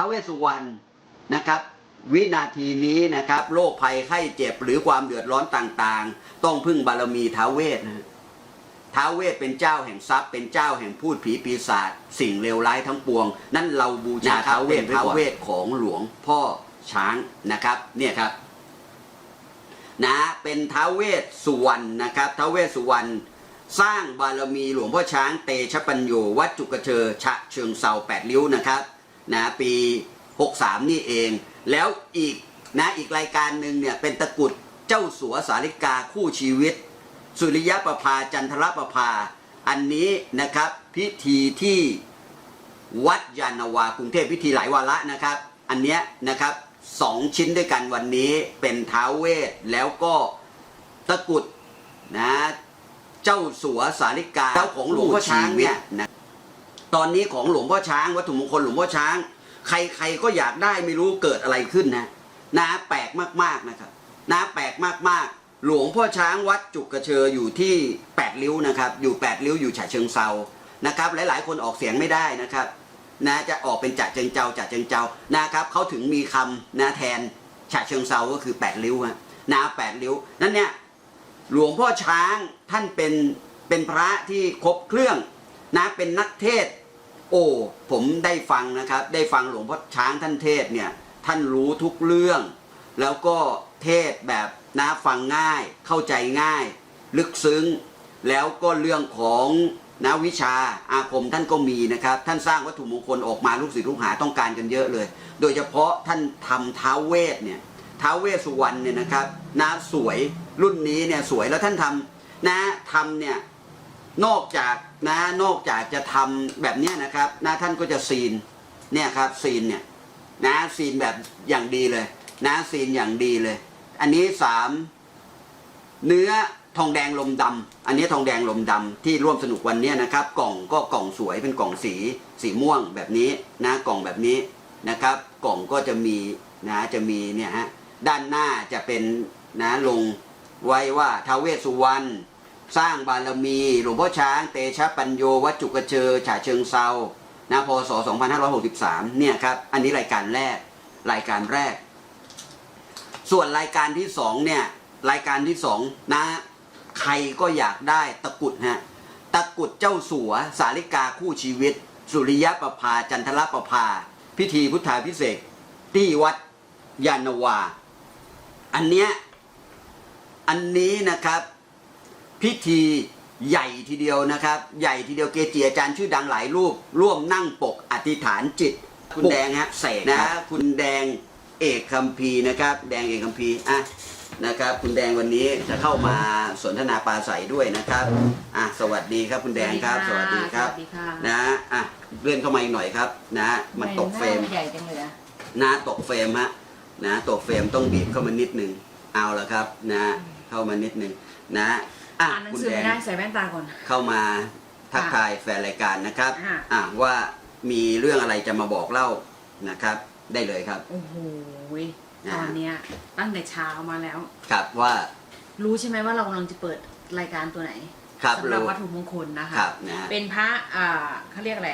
ท้าวเวสสุวรรณนะครับ วินาทีนี้นะครับโรคภัยไข้เจ็บหรือความเดือดร้อนต่างๆ ต้องพึ่งบารมีท้าวเวสนะฮะท้าวเวสเป็นเจ้าแห่งทรัพย์เป็นเจ้าแห่งพูดผีปีศาจสิ่งเลวร้ายทั้งปวง นั่นเราบูชาท้าวเวสท้าวเวสของหลวงพ่อช้างนะครับ เนี่ยครับนะเป็นท้าวเวสสุวรรณนะครับท้าวเวสสุวรรณสร้างบารมีหลวงพ่อช้างเตชะปัญโยวัดจุกเชอฉะเชิงเซาแปดริ้วนะครับ นะปี 63 นี่เอง แล้วอีกนะอีกรายการหนึ่งเนี่ยเป็นตะกรุดเจ้าสัวสาริกาคู่ชีวิต สุริยประภาจันทรประภา อันนี้นะครับพิธีที่วัดยานาวากรุงเทพพิธีหลายวาระนะครับ อันเนี้ยนะครับสองชิ้นด้วยกันวันนี้เป็นท้าวเวทแล้วก็ตะกรุดนะเจ้าสัวสาริกาเจ้าของหลวงพ่อช้างเนี่ยนะ ตอนนี้ของหลวงพ่อช้าง วัตถุมงคลหลวงพ่อช้าง ใครๆก็อยากได้ไม่รู้เกิดอะไรขึ้นนะนะแปลกมากๆนะครับนะแปลกมากๆ หลวงพ่อช้างวัดจุกกระเชออยู่ที่แปดริ้วนะครับอยู่แปดริ้วอยู่ฉะเชิงเซานะครับหลายๆ คนออกเสียงไม่ได้นะครับนะจะออกเป็นจะเจิงเจ้าจะเจิงเจ้านะครับเขาถึงมีคำนะแทนฉะเชิงเซาก็คือแปดริ้วฮะนาแปดริ้วนั่นเนี่ยหลวงพ่อช้างท่านเป็นเป็นพระที่ครบเครื่องนะเป็นนักเทศ โอ้ผมได้ฟังนะครับ ได้ฟังหลวงพ่อช้างท่านเทศเนี่ยท่านรู้ทุกเรื่อง แล้วก็เทศแบบนะฟังง่ายเข้าใจง่าย ลึกซึ้ง แล้วก็เรื่องของนะวิชาอาคมท่านก็มีนะครับ ท่านสร้างวัตถุมงคลออกมาลูกศิษย์ลูกหาต้องการกันเยอะเลย โดยเฉพาะท่านทำท้าเวทเนี่ยท้าเวสสุวรรณเนี่ยนะครับนะสวยรุ่นนี้เนี่ยสวยแล้วท่านทำนะทำเนี่ยนอกจาก นะนอกจากจะทำแบบนี้นะครับนะท่านก็จะซีนเนี่ยครับซีนเนี่ยนะซีนแบบอย่างดีเลย นะซีนอย่างดีเลย อันนี้สามเนื้อทองแดงลมดำอันนี้ทองแดงลมดำที่ร่วมสนุกวันนี้นะครับ กล่องก็กล่องสวยเป็นกล่องสีสีม่วงแบบนี้นะกล่องแบบนี้นะครับ กล่องก็จะมีนะจะมีเนี่ยฮะด้านหน้าจะเป็นนะลงไว้ว่าทาเวสุวรรณ สร้างบารมีหลวงพ่อช้างเตชะปัญโยวัจุกเชอฉะเชิงเซานะพศ 2563 เนี่ยครับ อันนี้รายการแรกรายการแรก ส่วนรายการที่สองเนี่ยรายการที่สองนะใครก็อยากได้ตะกุดฮะตะกุดเจ้าสัว สาริกาคู่ชีวิต สุริยะประภาจันทรประภา พิธีพุทธาพิเศษที่วัดยานวา อันเนี้ยอันนี้นะครับ พิธีใหญ่ทีเดียวนะครับ ใหญ่ทีเดียวเกจิอาจารย์ชื่อดังหลายรูป ร่วมนั่งปกอธิษฐานจิต คุณแดงฮะเสกนะคุณแดงเอกคัมภีร์นะครับ แดงเอกคัมภีร์อะนะครับ คุณแดงวันนี้จะเข้ามาสนทนาปราศัยด้วยนะครับอะสวัสดีครับคุณแดงครับ สวัสดีครับสวัสดีค่ะนะอะเลื่อนเข้ามาอีกหน่อยครับ นะ มันตกเฟรมหน้าใหญ่จังเลยอะนะตกเฟรมฮะนะตกเฟรมต้องบีบเข้ามานิดนึงเอาละครับ นะ เข้ามานิดนึงนะ อะอ่านหนังคุณสือแดไม่งได้ใส่แว่นตาก่อน เข้ามาทักค่ะทายแฟนรายการนะครับค่ะ อะว่ามีเรื่องอะไรจะมาบอกเล่านะครับ ได้เลยครับ โอ้โหอ่าตอนเนี้ยตั้งแต่เช้ามาแล้ว ครับว่ารู้ใช่ไหมว่าเรากำลังจะเปิดรายการตัวไหนครับสำหรับรู้วัตถุมงคลนะคะ ครับนะเป็นพระอ่าเขาเรียกอะไร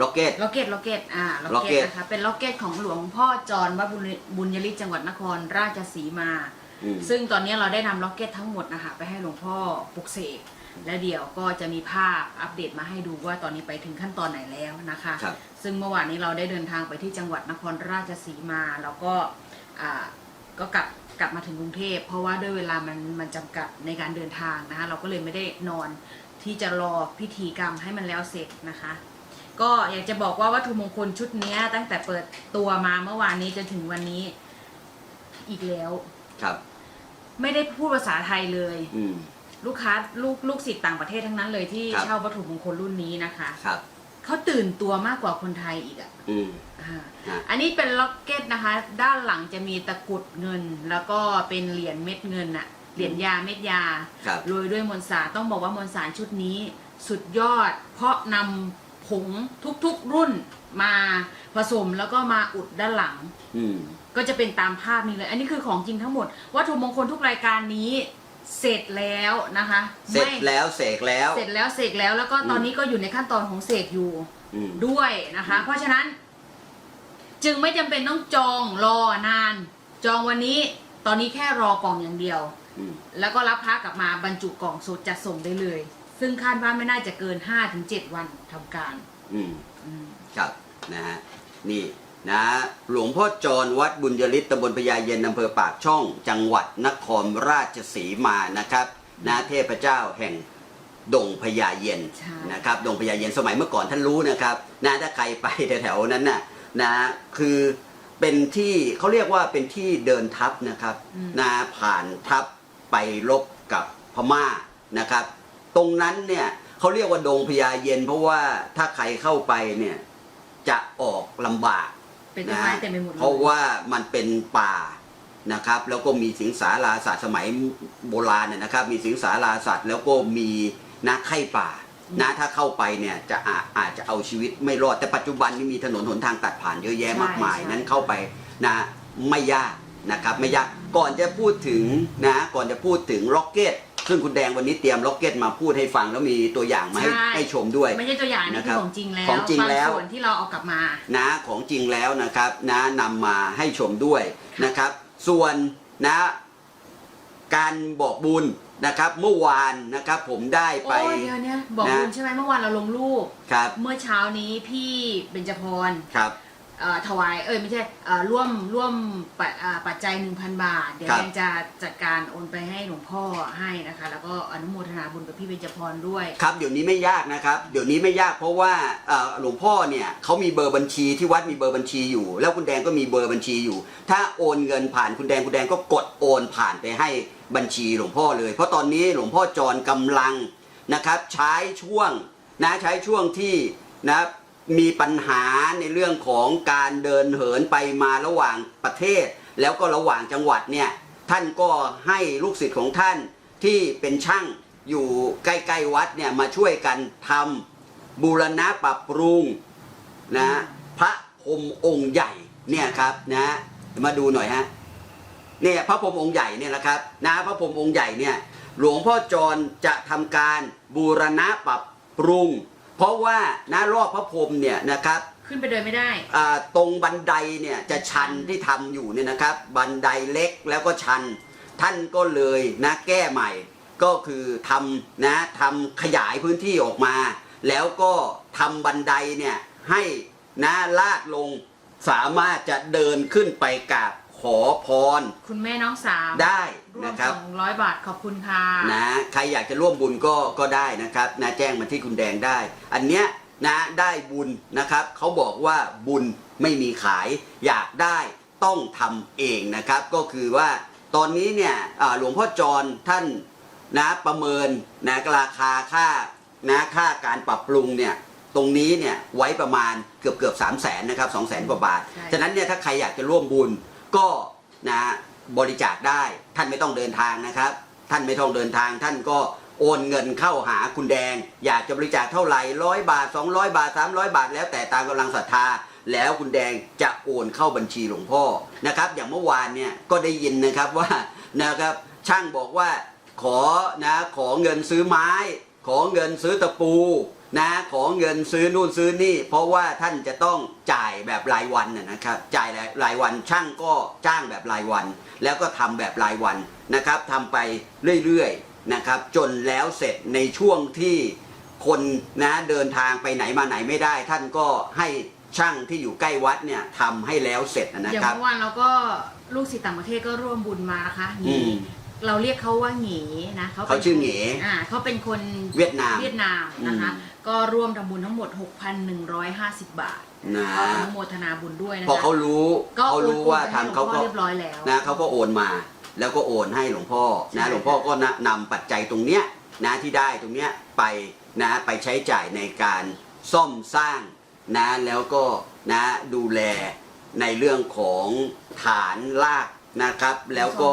ล็อกเก็ต ล็อกเก็ตล็อกเก็ตอ่าล็อกล็อกเก็เก็ตตนะคะเป็นล็อกเก็ตของหลวงพ่อจรวัดบุญบุญยริศจังหวัดนครราชสีมาอืม ซึ่งตอนนี้เราได้นำล็อกเก็ตทั้งหมดนะคะไปให้หลวงพ่อปลุกเสกและเดี๋ยวก็จะมีภาพอัปเดตมาให้ดูว่าตอนนี้ไปถึงขั้นตอนไหนแล้วนะคะ ครับ ซึ่งเมื่อวานนี้เราได้เดินทางไปที่จังหวัดนครราชสีมา แล้วก็อ่าก็กลับกลับมาถึงกรุงเทพ เพราะว่าด้วยเวลามันมันจำกัดในการเดินทางนะคะ เราก็เลยไม่ได้นอนที่จะรอพิธีกรรมให้มันแล้วเสร็จนะคะ ก็อยากจะบอกว่าวัตถุมงคลชุดเนี้ยตั้งแต่เปิดตัวมาเมื่อวานนี้จนถึงวันนี้อีกแล้ว ครับ ไม่ได้พูดภาษาไทยเลย อืม ลูกค้าลูกลูกศิษย์ต่างประเทศทั้งนั้นเลยที่ครับ เช่าวัตถุมงคลรุ่นนี้นะคะครับ เขาตื่นตัวมากกว่าคนไทยอีกอะอืม อ่าฮะ อันนี้เป็นล็อกเก็ตนะคะ ด้านหลังจะมีตะกรุดเงิน แล้วก็เป็นเหรียญเม็ดเงินอะเหรียญยาเม็ดยา ครับ โรยด้วยมวลสารต้องบอกว่ามวลสารชุดนี้ สุดยอด เพราะนำ ผงทุกๆรุ่นมาผสมแล้วก็มาอุดด้านหลัง อืม ก็จะเป็นตามภาพนี้เลย อันนี้คือของจริงทั้งหมด วัตถุมงคลทุกรายการนี้เสร็จแล้วนะคะเสร็จไม่แล้วเสกแล้ว เสร็จแล้วเสกแล้วแล้วก็ตอนอืมนี้ก็อยู่ในขั้นตอนของเสกอยู่อืม ด้วยนะคะ เพราะฉะนั้น จึงไม่จำเป็นต้องจองรอนาน จองวันนี้ตอนนี้แค่รอกล่องอย่างเดียว อืม แล้วก็รับพระกลับมาบรรจุกล่องสดจัดส่งได้เลย ซึ่งคาดว่าไม่น่าจะเกิน5-7วันทำการอืมอืมครับนะฮะนี่นะหลวงพ่อจรวัดบุญยฤทธิ์ตำบลพญาเย็นอำเภอปากช่อง จังหวัดนครราชสีมานะครับนะเทพเจ้าแห่งดงพญาเย็นใช่นะครับดงพญาเย็นสมัยเมื่อก่อนท่านรู้นะครับนะถ้าใครไปแถวๆนั้นน่ะนะคือเป็นที่เขาเรียกว่าเป็นที่เดินทัพนะครับอืมนะผ่านทัพไปรบกับพม่านะครับ ตรงนั้นเนี่ยเขาเรียกว่าดงพญาเย็น เพราะว่าถ้าใครเข้าไปเนี่ยจะออกลำบากเป็นต้นไม้เต็มไปหมดเลยเพราะว่ามันเป็นป่านะครับ แล้วก็มีสิงสาราสัตว์สมัยโบราณเนี่ยนะครับ มีสิงสาราสัตว์แล้วก็มีนักไข้ป่านะถ้าเข้าไปเนี่ยจะอาอาจจะเอาชีวิตไม่รอดแต่ปัจจุบันนี้มีถนนหนทางตัดผ่านเยอะแยะมากมายใช่นั้นเข้าไปนะไม่ยากนะครับ ไม่ยากก่อนจะพูดถึงนะก่อนจะพูดถึงล็อกเก็ต ซึ่งคุณแดงวันนี้เตรียมล็อกเก็ตมาพูดให้ฟังแล้วมีตัวอย่างมาให้ใช่ ให้ชมด้วย ไม่ใช่ตัวอย่างนี่นะคคืรัอบของจริงแล้วของจริงแล้ว บางส่วนที่เราเอากลับมา นะของจริงแล้วนะครับนะนำมาให้ชมด้วยนะครับ ส่วนนะการบอกบุญนะครับเมื่อวานนะครับผมได้ไป โอ้ยเดี๋ยวเนี้ยบอกนะ คุณใช่ไหมเมื่อวานเราลงรูป ครับเมื่อเช้านี้พี่เบญจพร ครับเอ่อ ถวายเอ้ยไม่ใช่เอ่อร่วมร่วมปัจอ่าปัจจัย 1,000 บาท เดี๋ยวครับแดงจะจัดการโอนไปให้หลวงพ่อให้นะคะ แล้วก็อนุโมทนาบุญกับพี่เบญจพรด้วย ครับเดี๋ยวนี้ไม่ยากนะครับเดี๋ยวนี้ไม่ยากเพราะว่าเอ่อหลวงพ่อเนี่ยเขามีเบอร์บัญชีที่วัดมีเบอร์บัญชีอยู่ แล้วคุณแดงก็มีเบอร์บัญชีอยู่ ถ้าโอนเงินผ่านคุณแดงคุณแดงก็กดโอนผ่านไปให้บัญชีหลวงพ่อเลย เพราะตอนนี้หลวงพ่อจรกำลังนะครับใช้ช่วงนะใช้ช่วงที่นะ มีปัญหาในเรื่องของการเดินเหินไปมาระหว่างประเทศ แล้วก็ระหว่างจังหวัดเนี่ยท่านก็ให้ลูกศิษย์ของท่านที่เป็นช่างอยู่ใกล้ๆวัดเนี่ยมาช่วยกันทำบูรณะปรับปรุงนะพระพรหมองค์ใหญ่เนี่ยครับนะมาดูหน่อยฮะเนี่ยพระพรหมองค์ใหญ่เนี่ยนะครับนะพระพรหมองค์ใหญ่เนี่ยหลวงพ่อจรจะทำการบูรณะปรับปรุง เพราะว่านะรอบพระพรหมเนี่ยนะครับขึ้นไปเดินไม่ได้ อ่าตรงบันไดเนี่ยจะชันที่ทำอยู่เนี่ยนะครับ บันไดเล็กแล้วก็ชัน ท่านก็เลยนะแก้ใหม่ ก็คือทำนะทำขยายพื้นที่ออกมา แล้วก็ทำบันไดเนี่ยให้นะลาดลงสามารถจะเดินขึ้นไปกราบ ขอพรคุณแม่น้องสาวได้ร่วมนะครับ สองร้อยบาทขอบคุณค่ะ นะใครอยากจะร่วมบุญก็ก็ได้นะครับนะแจ้งมาที่คุณแดงได้ อันเนี้ยนะได้บุญนะครับเขาบอกว่าบุญไม่มีขาย อยากได้ต้องทำเองนะครับ ก็คือว่าตอนนี้เนี่ยอ่าหลวงพ่อจรท่านนะประเมินนะราคาค่านะค่าการปรับปรุงเนี่ยตรงนี้เนี่ยไว้ประมาณเกือบเกือบสามแสนนะครับสองแสนกว่าบาท ใช่ ฉะนั้นเนี่ยถ้าใครอยากจะร่วมบุญ ก็นะบริจาคได้ท่านไม่ต้องเดินทางนะครับ ท่านไม่ต้องเดินทาง ท่านก็โอนเงินเข้าหาคุณแดง อยากจะบริจาคเท่าไหร่ร้อยบาท 200 บาท 300 บาท แล้วแต่ตามกำลังศรัทธา แล้วคุณแดงจะโอนเข้าบัญชีหลวงพ่อนะครับ อย่างเมื่อวานเนี่ยก็ได้ยินนะครับว่านะครับช่างบอกว่าขอนะขอเงินซื้อไม้ ขอเงินซื้อตะปู นะขอเงินซื้อนู่นซื้อนี่ เพราะว่าท่านจะต้องจ่ายแบบรายวันนะนะครับ จ่ายรายวันช่างก็จ้างแบบรายวัน แล้วก็ทำแบบรายวันนะครับทำไปเรื่อยๆนะครับ จนแล้วเสร็จในช่วงที่คนนะเดินทางไปไหนมาไหนไม่ได้ ท่านก็ให้ช่างที่อยู่ใกล้วัดเนี่ยทำให้แล้วเสร็จนะอย่างครับเมื่อวานเราก็ลูกศิษย์ต่างประเทศก็ร่วมบุญมานะคะหอืงีมเราเรียกเขาว่าหงีนะเขาป็นเขาชื่อหงีอ่าเขาเป็นคนเวียดนามเวียดนามนะคะอืม ก็ร่วมทำบุญทั้งหมด 6,150 บาทนะก็อนุโมทนาบุญด้วยนะพอคะเขารู้ก็เขาโอนรู้ว่าโอนไปให้ทำเขาหลวงพ่ก็อเรียบร้อยแล้วนะเขาก็โอนมา แล้วก็โอนให้หลวงพ่อใช่นะหลวงพ่อก็นะนำปัจจัยตรงเนี้ยนะที่ได้ตรงเนี้ยไปนะไปใช้จ่ายในการซ่อมสร้างนะแล้วก็นะดูแลในเรื่องของฐานลากนะครับ แล้วก็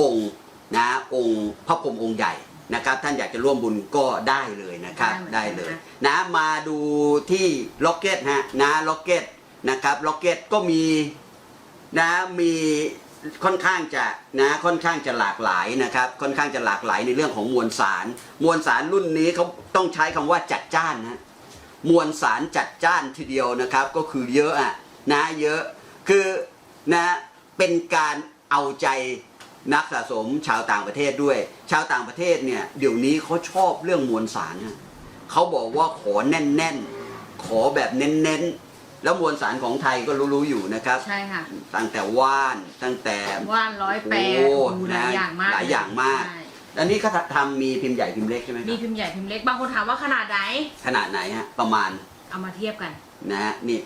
องค์นะองค์พระพรหมองค์ใหญ่ นะครับ ท่านอยากจะร่วมบุญก็ได้เลยนะครับได้เลยนะมาดูที่ล็อกเก็ตฮะนะล็อกเก็ตนะครับล็อกเก็ตก็มีนะมีค่อนข้างจะนะค่อนข้างจะหลากหลายนะครับค่อนข้างจะหลากหลายในเรื่องของมวลสาร มวลสารรุ่นนี้เขาต้องใช้คำว่าจัดจ้านนะ มวลสารจัดจ้านทีเดียวนะครับ ก็คือเยอะอะนะเยอะคือนะเป็นการเอาใจ นักสะสมชาวต่างประเทศด้วย ชาวต่างประเทศเนี่ยเดี๋ยวนี้เขาชอบเรื่องมวลสารนะเขาบอกว่าขอแน่นๆ ขอแบบเน้นๆ แล้วมวลสารของไทยก็รู้ๆอยู่นะครับ ใช่ค่ะ ตั้งแต่ว่านตั้งแต่ว่านร้อยแปดโอ้โอ้หลายอย่างมากหลายอย่างมากใช่อันนี้เขาทำมีพิมพ์ใหญ่พิมพ์เล็กใช่ไหมคมีรับพิมพ์ใหญ่พิมพ์เล็กบางคนถามว่าขนาดไหนขนาดไหนฮะประมาณเอามาเทียบกัน นะฮะนี่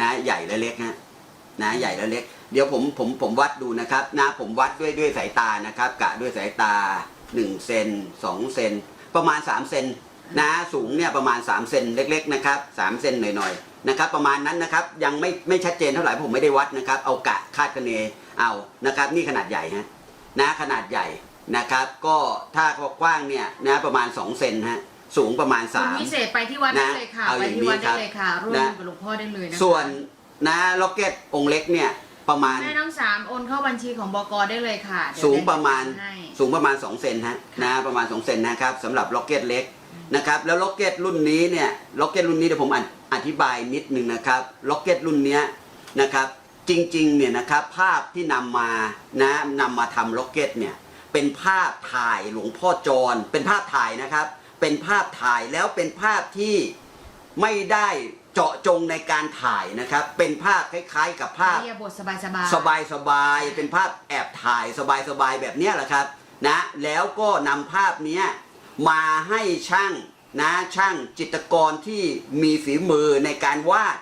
นะใหญ่และเล็กฮะนะใหญ่และเล็ก เดี๋ยวผมผมผมวัดดูนะครับนะผมวัดด้วยด้วยสายตานะครับกะด้วยสายตา1เซน2เซนประมาณ3เซนนะสูงเนี่ยประมาณ3เซนเล็ก ๆ นะครับ3เซนหน่อยๆนะครับ ประมาณนั้นนะครับยังไม่ไม่ชัดเจนเท่าไหร่ผมไม่ได้วัดนะครับ เอากะคาดคะเนเอานะครับ นี่ขนาดใหญ่ฮะนะขนาดใหญ่นะครับ ก็ถ้ากว้างเนี่ยนะประมาณ2เซนฮะสูงประมาณคุณ3พิเศษไปที่วัดได้นะเลยค่ะเอาไปอย่างที่วัดนี้ครัได้บเลยค่ะร่วมนะกับหลวงพ่อได้เลยนะคะส่วนนะล็อกเก็ตองค์เล็กเนี่ย ประมาณ แม่น้องสามโอนเข้าบัญชีของบกได้เลยค่ะเดี๋ยวสูงประมาณให้สูงประมาณ 2 เซนฮะนะประมาณ 2 เซนนะครับสำหรับล็อกเก็ตเล็กนะครับแล้วล็อกเก็ตรุ่นนี้เนี่ยล็อกเก็ตรุ่นนี้เดี๋ยวผมอธิอธิบายนิดนึงนะครับล็อกเก็ตรุ่นเนี้ยนะครับจริงๆเนี่ยนะครับภาพที่นำมานะนำมาทำล็อกเก็ตเนี่ยเป็นภาพถ่ายหลวงพ่อจร เป็นภาพถ่ายนะครับ เป็นภาพถ่ายแล้วเป็นภาพที่ไม่ได้ เจาะจงในการถ่ายนะครับ เป็นภาพคล้ายๆ กับภาพเรียบทสบายสบาย สบายสบายๆเป็นภาพแอบถ่ายสบายสบายๆแบบเนี้ยแหละครับนะแล้วก็นำภาพเนี้ยมาให้ช่างนะช่างจิตรกรที่มีฝีมือในการวาด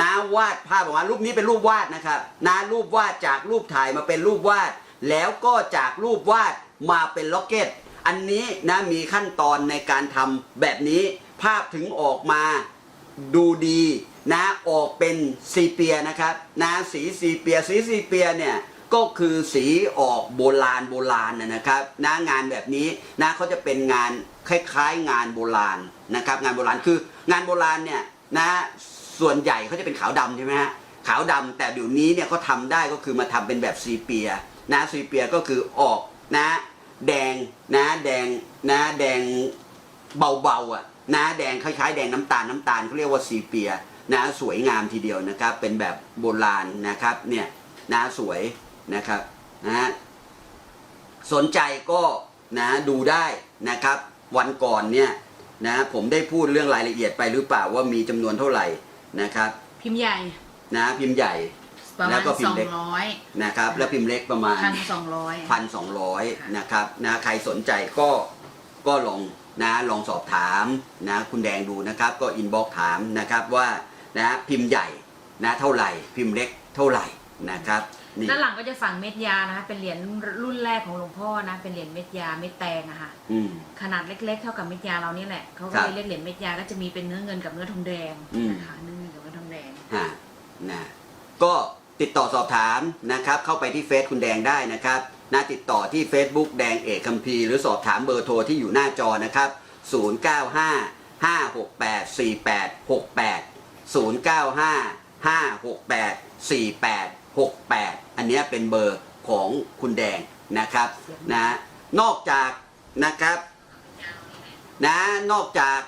นะวาดภาพออกมารูปนี้เป็นรูปวาดนะครับนะรูปวาดจากรูปถ่ายมาเป็นรูปวาด แล้วก็จากรูปวาดมาเป็นล็อกเก็ต อันนี้นะมีขั้นตอนในการทำแบบนี้ภาพถึงออกมา ดูดีนะออกเป็นซีเปียนะครับนะสีซีเปียสีซีเปียเนี่ยก็คือสีออกโบราณโบราณนะครับนะงานแบบนี้นะเขาจะเป็นงานคล้ายๆ งานโบราณนะครับ งานโบราณคืองานโบราณเนี่ยนะส่วนใหญ่เขาจะเป็นขาวดำใช่ไหมฮะขาวดำแต่เดี๋ยวนี้เนี่ยเขาทำได้ก็คือมาทำเป็นแบบซีเปียนะซีเปียก็คือออกนะ แดงนะแดงนะแดงเบาๆอะ นะแดงคล้ายๆแดงน้ำตาลน้ำตาลเขาเรียกว่าซีเปียนะสวยงามทีเดียวนะครับ เป็นแบบโบราณนะครับเนี่ยนะสวยนะครับนะฮะสนใจก็นะดูได้นะครับ วันก่อนเนี่ยนะผมได้พูดเรื่องรายละเอียดไปหรือเปล่าว่ามีจำนวนเท่าไหร่นะครับ พิมพ์ใหญ่นะพิมพ์ใหญ่ประแล้มาณวก็พิสมอพ์งเล็กร้อยนะครับ แล้วพิมพ์เล็กประมาณพันสองร้อยพันสองร้อยนะครับนะใครสนใจก็ก็ลอง นะลองสอบถามนะคุณแดงดูนะครับ ก็อินบ็อกถามนะครับว่านะพิมพ์ใหญ่นะเท่าไหร่ พิมพ์เล็กเท่าไหร่นะครับนี่ด้านหลังก็จะฝังเม็ดยานะคะเป็นเหรียญรุ่นแรกของหลวงพ่อนะ เป็นเหรียญเม็ดยาเม็ดแตงอะค่ะอืม ขนาดเล็กๆ เท่ากับเม็ดยาเรานี่แหละเขาก็ครับเลยเรียกเหรียญเม็ดยาก็จะมีเป็นเนื้อเงินกับเนื้อทองแดงอืม นะคะเนื้อเงินกับเนื้อทองแดง ฮะนะก็ติดต่อสอบถามนะครับ เข้าไปที่เฟซคุณแดงได้นะครับ นะติดต่อที่ Facebook แดงเอกคัมพีหรือสอบถามเบอร์โทรที่อยู่หน้าจอนะครับ 095 568 4868 095 568 4868 อันนี้เป็นเบอร์ของคุณแดงนะครับนะนอกจากนะครับนะนอกจาก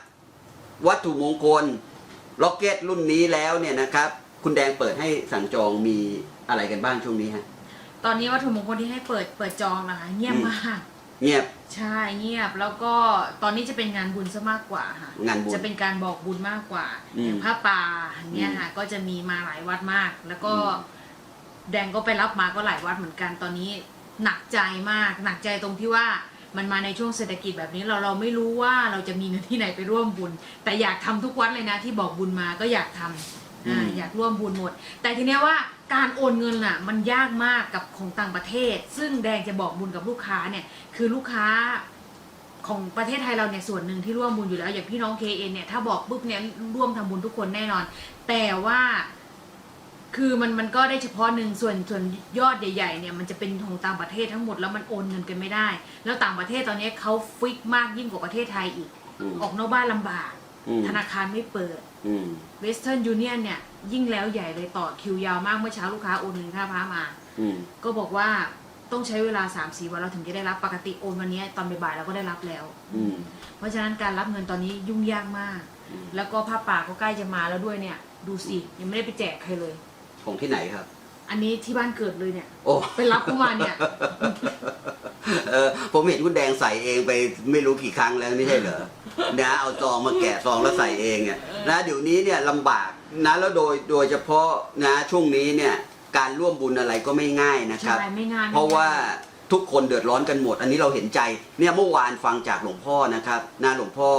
วัตถุมงคลล็อกเก็ตรุ่นนี้แล้วเนี่ยนะครับ คุณแดงเปิดให้สั่งจองมีอะไรกันบ้างช่วงนี้ฮะ ตอนนี้วัตถุมงคลที่ให้เปิดเปิดจองนะคะเงียบอืมมาก เงียบ ใช่เงียบแล้วก็ตอนนี้จะเป็นงานบุญซะมากกว่าค่ะงานบุญจะเป็นการบอกบุญมากกว่าอืมอย่างผ้าป่าอย่างเนี่ยค่ะก็จะมีมาหลายวัดมาก แล้วก็อืม แดงก็ไปรับมาก็หลายวัดเหมือนกันตอนนี้หนักใจมาก หนักใจตรงที่ว่ามันมาในช่วงเศรษฐกิจแบบนี้เราเราไม่รู้ว่าเราจะมีเงินที่ไหนไปร่วมบุญ แต่อยากทำทุกวัดเลยนะที่บอกบุญมาก็อยากทำ อ่าอยากร่วมบุญหมด แต่ทีเนี้ยว่าการโอนเงินอะมันยากมากกับของต่างประเทศ ซึ่งแดงจะบอกบุญกับลูกค้าเนี่ยคือลูกค้าของประเทศไทยเราเนี่ยส่วนหนึ่งที่ร่วมบุญอยู่แล้วอย่างพี่น้องเคเอเนี่ยถ้าบอกปุ๊บเนี่ยร่วมทำบุญทุกคนแน่นอน แต่ว่าคือมันมันก็ได้เฉพาะหนึ่งส่วนส่วนยอดใหญ่ๆเนี่ยมันจะเป็นของต่างประเทศทั้งหมดแล้วมันโอนเงินกันไม่ได้ แล้วต่างประเทศตอนนี้เขาฟิกมากยิ่งกว่าประเทศไทยอีกอืมออกนอกบ้านลำบาก อืม ธนาคารไม่เปิด อืมเวสเทิร์นยูเนียนเนี่ย ยิ่งแล้วใหญ่เลยต่อคิวยาวมากเมื่อเช้าลูกค้าโอนเงินค่าพระมา อืม ก็บอกว่าต้องใช้เวลา3าสี่วันเราถึงจะได้รับปกติโอนวันนี้ตอนบ่ายๆเราก็ได้รับแล้ว อืม เพราะฉะนั้นการรับเงินตอนนี้ยุ่งยากมาก อืม แล้วก็ผ้าป่าก็ใกล้จะมาแล้วด้วยเนี่ย ดูสิยังไม่ได้ไปแจกใครเลย ของที่ไหนครับ อันนี้ที่บ้านเกิดเลยเนี่ย โอ้ ไปรับเข้ามาเนี่ย เออผมเห็นคุณแดงใส่เองไปไม่รู้กี่ครั้งแล้วไม่ใช่เหรอ นะเอาซองมาแกะซองแล้วใส่เองเนี่ยนะเดี๋ยวนี้เนี่ยลำบากนะแล้วโดยโดยเฉพาะนะช่วงนี้เนี่ยการร่วมบุญอะไรก็ไม่ง่ายนะครับ ใช่ไม่ง่ายไม่ง่าย เพราะว่าทุกคนเดือดร้อนกันหมด อันนี้เราเห็นใจเนี่ยเมื่อวานฟังจากหลวงพ่อนะครับนะหลวงพ่อ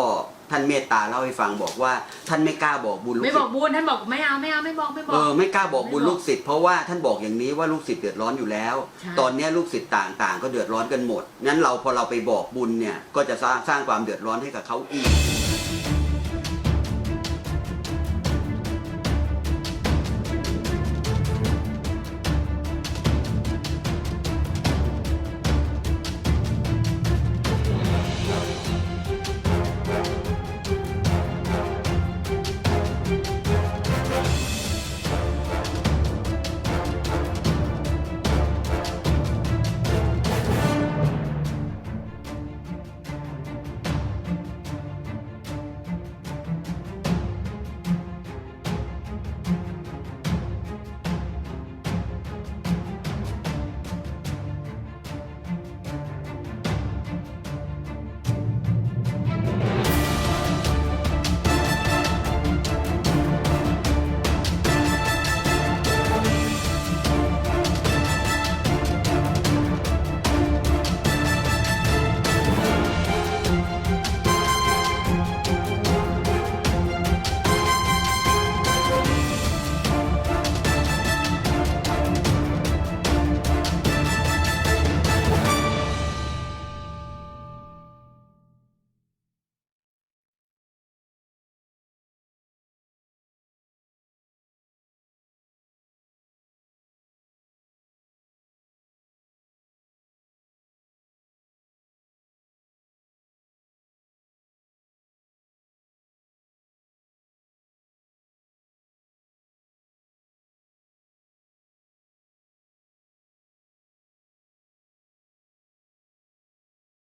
ท่านเมตตาเล่าให้ฟังบอกว่า ท่านไม่กล้าบอกบุญลูกไม่ศิบอษกย์บุญท่านบอกไม่เอาไม่เอาไม่บอกไม่บอเอก อไม่กล้าบอกบุญไม่บอกลูกศิษย์เพราะว่าท่านบอกอย่างนี้ว่าลูกศิษย์เดือดร้อนอยู่แล้ว ใช่ ตอนเนี้ยลูกศิษย์ต่างๆ ก็เดือดร้อนกันหมดงั้นเราพอเราไปบอกบุญเนี่ยก็จะสร้างสร้างความเดือดร้อนให้กับเขาอีก